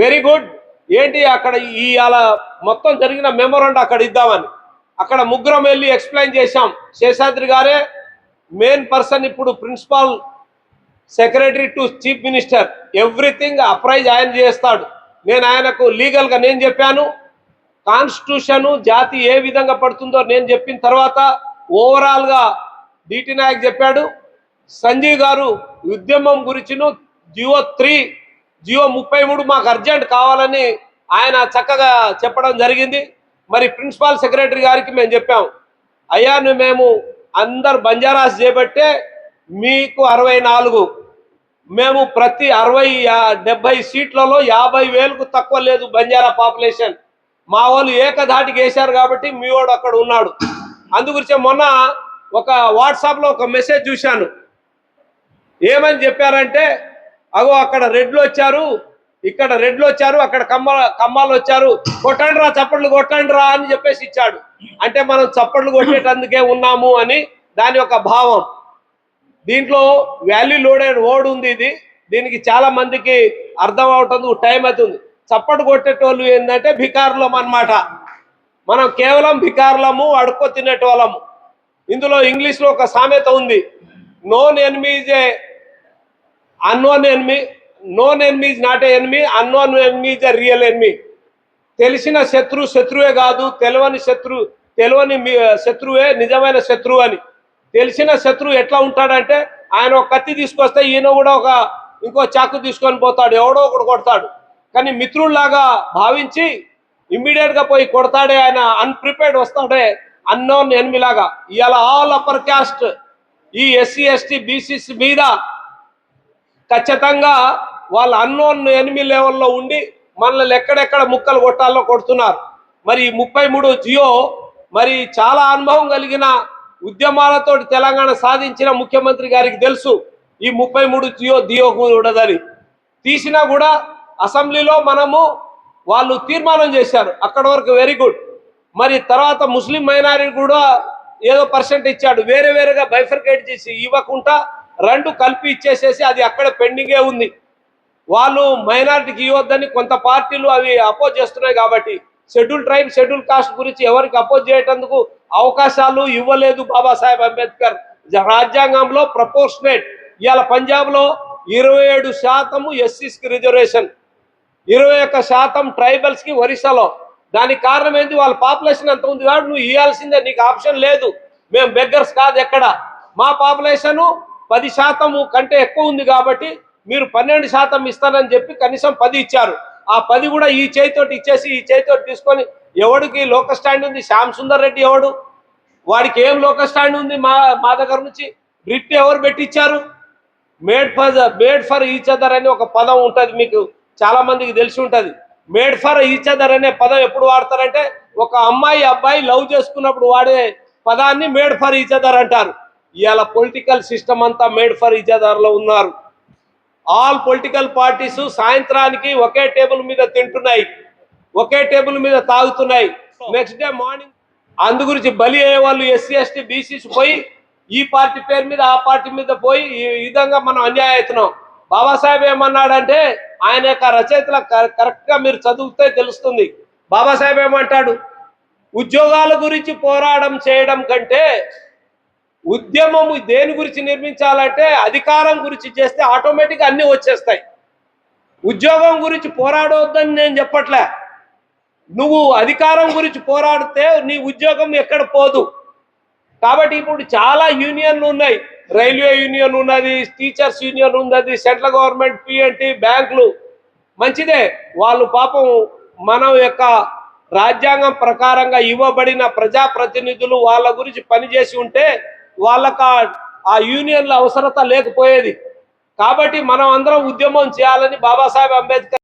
Very good. ఏంటి అక్కడ ఈ అలా మొత్తం జరిగిన మెమోరండా అక్కడ ఇద్దామని. అక్కడ ముగ్గురం వెళ్ళి ఎక్స్ప్లెయిన్ చేశాం. శేషాద్రి గారే మెయిన్ పర్సన్ ఇప్పుడు principal secretary to chief minister. Everything apprise ఆయన చేస్తాడు. నేను ఆయనకు లీగల్గా నేను చెప్పాను. కాన్స్టిట్యూషన్ జాతి ఏ విధంగా పడుతుందో నేను చెప్పిన తర్వాత ఓవరాల్గా డిటి నాయక్ చెప్పాడు. సంజీవ్ గారు ఉద్యమం గురించిను జియో త్రీ జియో ముప్పై మూడు మాకు అర్జెంట్ కావాలని ఆయన చక్కగా చెప్పడం జరిగింది. మరి ప్రిన్సిపాల్ సెక్రటరీ గారికి మేము చెప్పాము అయ్యా మేము అందరు బంజారాస్ చేపట్టే మీకు అరవై నాలుగు. మేము ప్రతి అరవై డెబ్బై సీట్లలో యాభై వేలకు తక్కువ లేదు బంజారా పాపులేషన్. మా వాళ్ళు ఏకధాటికి వేశారు కాబట్టి మీ వాడు అక్కడ ఉన్నాడు. అందుగురించి మొన్న ఒక వాట్సాప్లో ఒక మెసేజ్ చూశాను. ఏమని చెప్పారంటే అగో అక్కడ రెడ్లు వచ్చారు. ఇక్కడ రెడ్లు వచ్చారు అక్కడ కమ్మ కమ్మాలు వచ్చారు. కొట్టండి రా చప్పట్లు కొట్టండి రా అని చెప్పేసి ఇచ్చాడు. అంటే మనం చప్పట్లు కొట్టేటందుకే ఉన్నాము అని దాని యొక్క భావం. దీంట్లో వాల్యూ లోడెడ్ వర్డ్ ఉంది ఇది. దీనికి చాలా మందికి అర్థం అవటందుకు టైం అవుతుంది. చప్పట్లు కొట్టేటోళ్ళు ఏంటంటే భికారులం అన్నమాట. మనం కేవలం భికారులము అడుక్కో తినేటోళ్ళము. ఇందులో ఇంగ్లీష్లో ఒక సామెత ఉంది. Known enemies a unknown enemy known enemy is not a enemy unknown enemy is a real enemy తెలిసిన శత్రు శత్రువే కాదు తెలవని శత్రు తెలియని మీ- శత్రువే నిజమైన శత్రువు అని. తెలిసిన శత్రువు ఎట్లా ఉంటాడంటే ఆయన ఒక కత్తి తీసుకొస్తే ఈయన కూడా ఒక ఇంకో చాకు తీసుకొని పోతాడు ఎవడో ఒకడు కొడతాడు. కానీ మిత్రుల్లాగా భావించి ఇమ్మీడియట్గా పోయి కొడతాడే ఆయన అన్ప్రిపేర్డ్ వస్తాడే అన్నోన్ ఎనిమిలాగా ఇవాళ ఆల్ అప్పర్ క్యాస్ట్ ఈ ఎస్సీ ఎస్టీ బీసీసీ మీద ఖచ్చితంగా వాళ్ళ అన్నోన్ ఎనిమి లెవెల్లో ఉండి మనల్ని ఎక్కడెక్కడ ముక్కలు కొట్టాలో కొడుతున్నారు. మరి ఈ ముప్పై మూడు జియో మరి చాలా అనుభవం కలిగిన ఉద్యమాలతో తెలంగాణ సాధించిన ముఖ్యమంత్రి గారికి తెలుసు ఈ ముప్పై మూడు జియో దియో ఉండదని తీసినా కూడా అసెంబ్లీలో మనము వాళ్ళు తీర్మానం చేశారు అక్కడ వరకు వెరీ గుడ్ మరి తర్వాత ముస్లిం మైనారిటీ కూడా ఏదో పర్సెంట్ ఇచ్చాడు వేరే వేరేగా బైఫర్కేట్ చేసి ఇవ్వకుండా రెండు కలిపి ఇచ్చేసేసి అది అక్కడ పెండింగే ఉంది. వాళ్ళు మైనారిటీకి ఇవ్వద్దని కొంత పార్టీలు అవి అపోజ్ చేస్తున్నాయి కాబట్టి షెడ్యూల్ ట్రైబ్ షెడ్యూల్ కాస్ట్ గురించి ఎవరికి అపోజ్ చేయటందుకు అవకాశాలు ఇవ్వలేదు బాబాసాహెబ్ అంబేద్కర్. రాజ్యాంగంలో ప్రపోర్షనేట్. ఇవాళ పంజాబ్లో ఇరవై ఏడు శాతము ఎస్సీస్కి రిజర్వేషన్. ఇరవై ఒక్క శాతం ట్రైబల్స్కి ఒరిస్సాలో. దానికి కారణం ఏంటి వాళ్ళ పాపులేషన్ ఎంత ఉంది? కాబట్టి నువ్వు ఇవ్వాల్సిందే నీకు ఆప్షన్ లేదు. మేము బెగ్గర్స్ కాదు ఎక్కడ? మా పాపులేషన్ పది శాతము కంటే ఎక్కువ ఉంది కాబట్టి మీరు పన్నెండు శాతం ఇస్తానని చెప్పి కనీసం పది ఇచ్చారు. ఆ పది కూడా ఈ చేతితోటి ఇచ్చేసి ఈ చేతితోటి తీసుకొని ఎవడికి లోక స్టాండ్ ఉంది? శ్యామ్ సుందర్ రెడ్డి ఎవడు? వాడికి ఏం లోక స్టాండ్ ఉంది మా మా దగ్గర నుంచి? రిట్ ఎవరు పెట్టించారు made for made for each other అనే ఒక పదం ఉంటుంది మీకు చాలా మందికి తెలిసి ఉంటుంది. మేడ్ ఫర్ ఈచ్ అదర్ అనే పదం ఎప్పుడు వాడతారంటే ఒక అమ్మాయి అబ్బాయి లవ్ చేసుకున్నప్పుడు వాడే పదాన్ని మేడ్ ఫర్ ఈచ్ అదర్ అంటారు. ఇవాళ పొలిటికల్ సిస్టమ్ అంతా మేడ్ ఫర్ ఇజాదార్లో ఉన్నారు. ఆల్ పొలిటికల్ పార్టీస్ సాయంత్రానికి ఒకే టేబుల్ మీద తింటున్నాయి. ఒకే టేబుల్ మీద తాగుతున్నాయి. నెక్స్ట్ డే మార్నింగ్ అందు గురించి బలి అయ్యే వాళ్ళు ఎస్సీ ఎస్టీ బీసీస్ పోయి ఈ పార్టీ పేరు మీద ఆ పార్టీ మీద పోయి ఈ విధంగా మనం అన్యాయం అవుతున్నాం. బాబాసాహెబ్ ఏమన్నాడంటే ఆయన యొక్క రచయితల కరెక్ట్గా మీరు చదివితే తెలుస్తుంది. బాబాసాహెబ్ ఏమంటాడు? ఉద్యోగాల గురించి పోరాటం చేయడం కంటే ఉద్యమము దేని గురించి నిర్మించాలంటే అధికారం గురించి చేస్తే ఆటోమేటిక్ అన్ని వచ్చేస్తాయి. ఉద్యోగం గురించి పోరాడవద్దని నేను చెప్పట్లే. నువ్వు అధికారం గురించి పోరాడితే నీ ఉద్యోగం ఎక్కడ పోదు. కాబట్టి ఇప్పుడు చాలా యూనియన్లు ఉన్నాయి. రైల్వే యూనియన్ ఉన్నది టీచర్స్ యూనియన్ ఉన్నది central government P N T బ్యాంకులు. మంచిదే. వాళ్ళు పాపం మనం యొక్క రాజ్యాంగం ప్రకారంగా ఇవ్వబడిన ప్రజాప్రతినిధులు వాళ్ళ గురించి పనిచేసి ఉంటే వాళ్ళకు ఆ- యూనియన్ల అవసరత లేకపోయేది. కాబట్టి మనం అందరం ఉద్యమం చేయాలని బాబాసాహెబ్ అంబేద్కర్